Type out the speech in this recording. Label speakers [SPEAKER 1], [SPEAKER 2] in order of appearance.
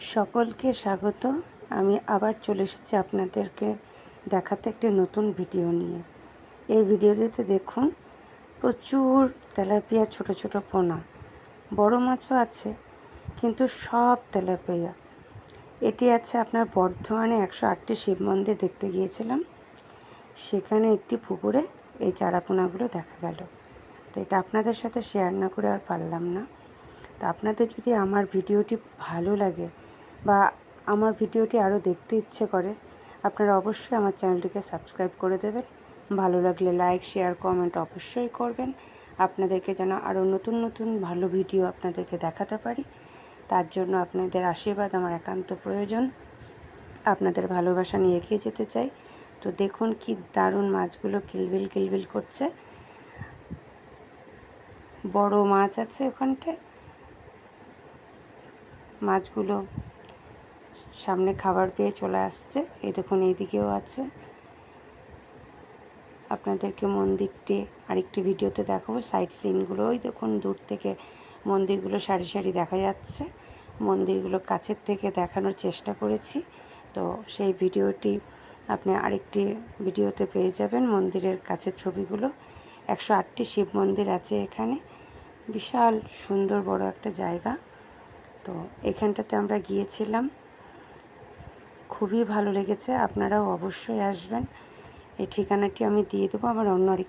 [SPEAKER 1] সকলকে স্বাগত। আমি আবার চলে এসেছি আপনাদেরকে দেখাতে একটি নতুন ভিডিও নিয়ে। এই ভিডিওটিতে দেখুন, প্রচুর তেলাপিয়া ছোট ছোট পোনা। বড় মাছও আছে, কিন্তু সব তেলাপিয়া। এটি আছে আপনার বর্ধমানে একশো আটটি শিব মন্দির দেখতে গিয়েছিলাম। সেখানে একটি পুকুরে এই চারাপোনাগুলো দেখা গেল। তো এটা আপনাদের সাথে শেয়ার না করে আর পারলাম না। তো আপনাদের যদি আমার ভিডিওটি ভালো লাগে বা আমার ভিডিওটি আরও দেখতে ইচ্ছে করে, আপনারা অবশ্যই আমার চ্যানেলটিকে সাবস্ক্রাইব করে দেবেন। ভালো লাগলে লাইক, শেয়ার, কমেন্ট অবশ্যই করবেন। আপনাদেরকে যেন আরও নতুন নতুন ভালো ভিডিও আপনাদেরকে দেখাতে পারি। তার জন্য আপনাদের আশীর্বাদ আমার একান্ত প্রয়োজন। আপনাদের ভালোবাসা নিয়ে এগিয়ে যেতে চাই। তো দেখুন কি দারুণ মাছগুলো কিলবিল কিলবিল করছে। বড় মাছ আছে ওখানটায়। মাছগুলো সামনে খাবার পেয়ে চলে আসছে। এই দেখুন, এইদিকেও আছে। আপনাদেরকে মন্দিরটি আরেকটি ভিডিওতে দেখাবো। সাইড সিনগুলো ওই দেখুন, দূর থেকে মন্দিরগুলো সারি সারি দেখা যাচ্ছে। মন্দিরগুলো কাছের থেকে দেখানোর চেষ্টা করেছি। তো সেই ভিডিওটি আপনি আরেকটি ভিডিওতে পেয়ে যাবেন, মন্দিরের কাছের ছবিগুলো। একশো আটটি শিব মন্দির আছে এখানে। বিশাল সুন্দর বড় একটা জায়গা। তো এখানটাতে আমরা গিয়েছিলাম। খুবই ভালো লেগেছে আপনারাও অবশ্যই আসবেন। এই ঠিকানাটি আমি দিয়ে দেবো আমার অন্য আরেক